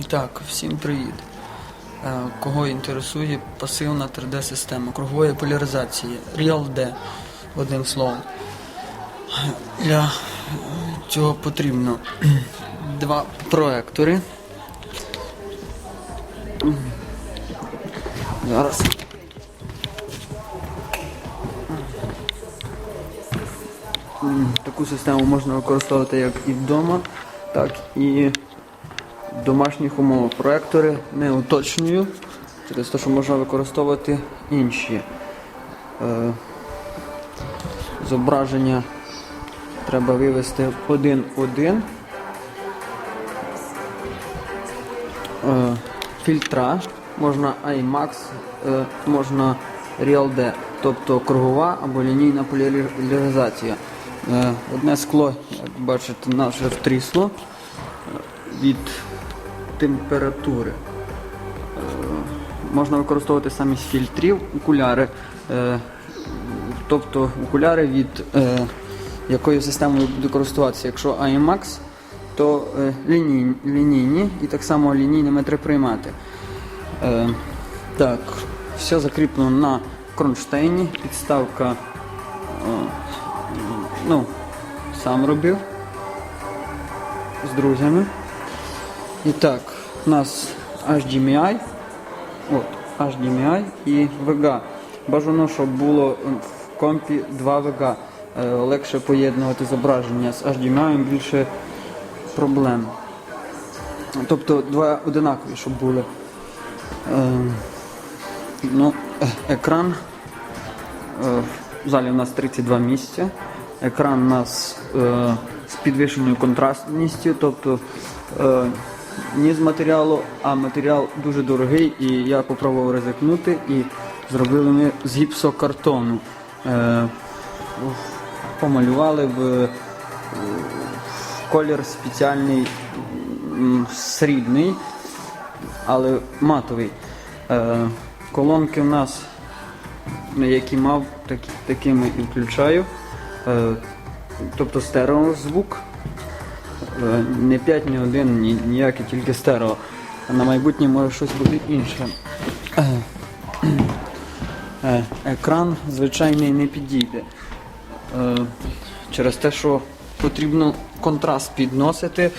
І так, всім привіт. Е, Кого інтересує пасивна 3D-система кругової поляризації RealD, одним словом. Для цього потрібно два проектори. Зараз. Таку систему можна використовувати як і вдома, так і домашніх умовах. Проектори не уточнюю, через те, що можна використовувати інші. Е, зображення треба вивести один-один. Е, фільтра можна IMAX, е, можна RealD, тобто кругова або лінійна поляризація. Е, одне скло, як бачите, наше втрісло е, від температури. Е, можна використовувати самість фільтрів, окуляри, е, тобто окуляри від е, якою системою буду користуватися. Якщо IMAX, то лінійні, лінійні і так само лінійними треба приймати. Так, все закріплено на кронштейні, підставка ну, сам робив з друзями. І так, у нас HDMI, от, HDMI і VGA. Бажано, щоб було в компі 2 VGA. Е, легше поєднувати зображення з HDMI більше проблем. Тобто два одинакові, щоб були. Е, ну, е, екран. Е, в залі у нас 32 місця. Екран у нас е, з підвищеною контрастністю, тобто е, ні з матеріалу, а матеріал дуже дорогий і я попробував ризикнути і зробили ми з гіпсокартону. Е, помалювали в, е, в колір спеціальний срібний, але матовий. Е, колонки в нас які мав, такі, такими і включаю. Е, тобто стереозвук. Не 5, ні 1, ні, ніякий, тільки стерео. А на майбутнє може щось бути інше. Е, екран звичайний не підійде. Е, через те, що потрібно контраст підносити.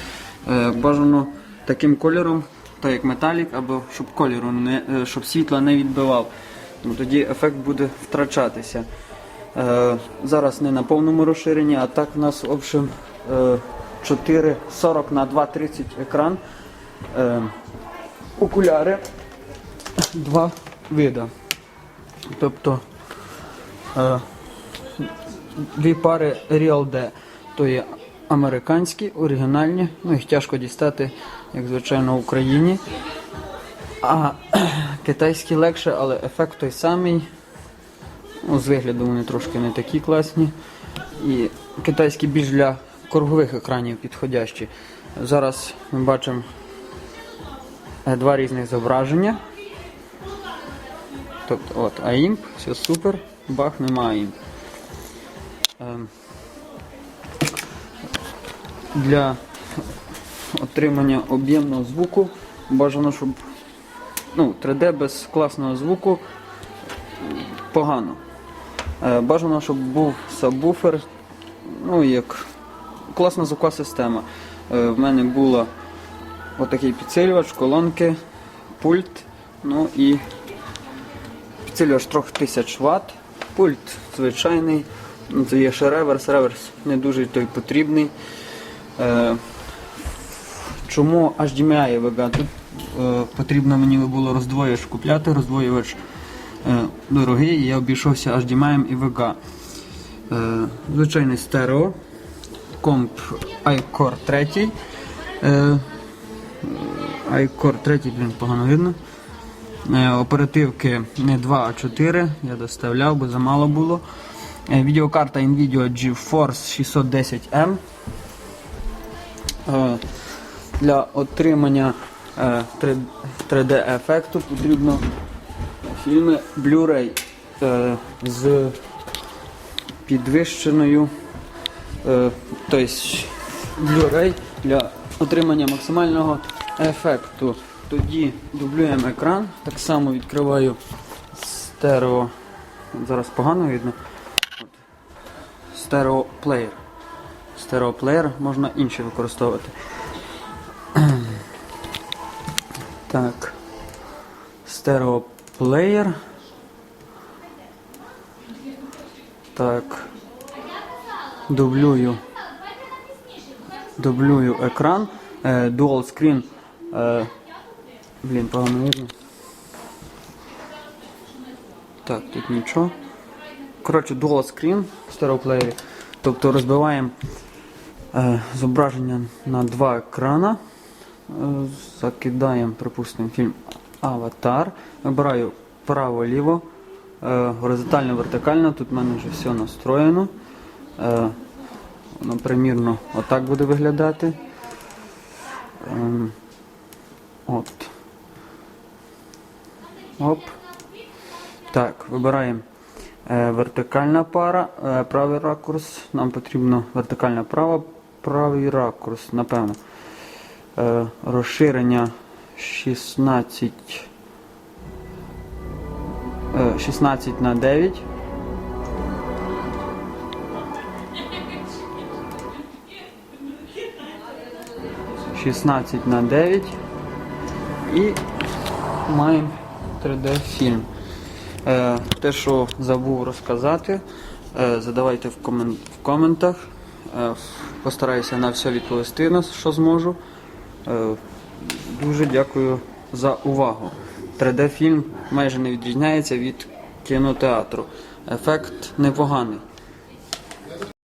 Е, бажано таким кольором, так як металік, або щоб кольору не, щоб світла не відбивав. Ну, тоді ефект буде втрачатися. Зараз не на повному розширенні, а так в нас в общем е, 4,40 на 2,30 екран. Е, окуляри два вида. Тобто е, дві пари Real D. То є американські, оригінальні, ну їх тяжко дістати, як звичайно, в Україні. А китайські легше, але ефект той самий. Ну, з вигляду вони трошки не такі класні. І китайські більш для кругових екранів підходящі. Зараз ми бачимо е, два різних зображення. Тобто от AIMP, все супер, бах, нема AIMP. Ем, Для отримання об'ємного звуку бажано, щоб ну, 3D без класного звуку погано. Е, Бажано, щоб був сабвуфер, ну як класна звукова система. Е, В мене було отакий підсилювач, колонки, пульт, ну і підсилювач трохи тисяч Вт, пульт звичайний, ну, це є ще реверс, реверс не дуже той потрібний. Е, Чому HDMI VGA? Тут потрібно мені було роздвоювач купляти, роздвоювач е, дорогий, я обійшовся HDMI і VGA. Звичайний стерео, комп iCore 3. Е, iCore 3, блін, погано видно. Е, оперативки не 2, а 4. Я доставляв, бо замало було. Е, відеокарта Nvidia GeForce 610M. Е, для отримання е, 3D ефекту потрібно фільми Blu-ray з підвищеною, тобто Blu-ray для отримання максимального ефекту. Тоді дублюємо екран. Так само відкриваю стерео. Зараз погано видно. Стереоплеєр. Стереоплеєр можна інший використовувати. Так. Стереоплеєр. Так. Дублюю. Дублюю екран. Е, Dual screen. Е, блін, погано видно. Так, тут нічого. Коротше, dual screen в стереоплеєрі. Тобто розбиваємо е, зображення на два екрана. Е, закидаємо, припустимо, фільм Аватар. Вибираю право-ліво, е, горизонтально, вертикально. Тут в мене вже все настроєно. Е, воно примірно отак буде виглядати. Ем, от. Оп. Так, вибираємо е, вертикальна пара, е, правий ракурс. Нам потрібно вертикальна права, правий ракурс, напевно. Розширення 16, е, 16 на 9. Шістнадцять на 9 і маємо 3D фільм. Е, те, що забув розказати, е, задавайте в, коментах. Е, постараюся на все відповісти, на що зможу. Дуже дякую за увагу. 3D фільм майже не відрізняється від кінотеатру. Ефект непоганий.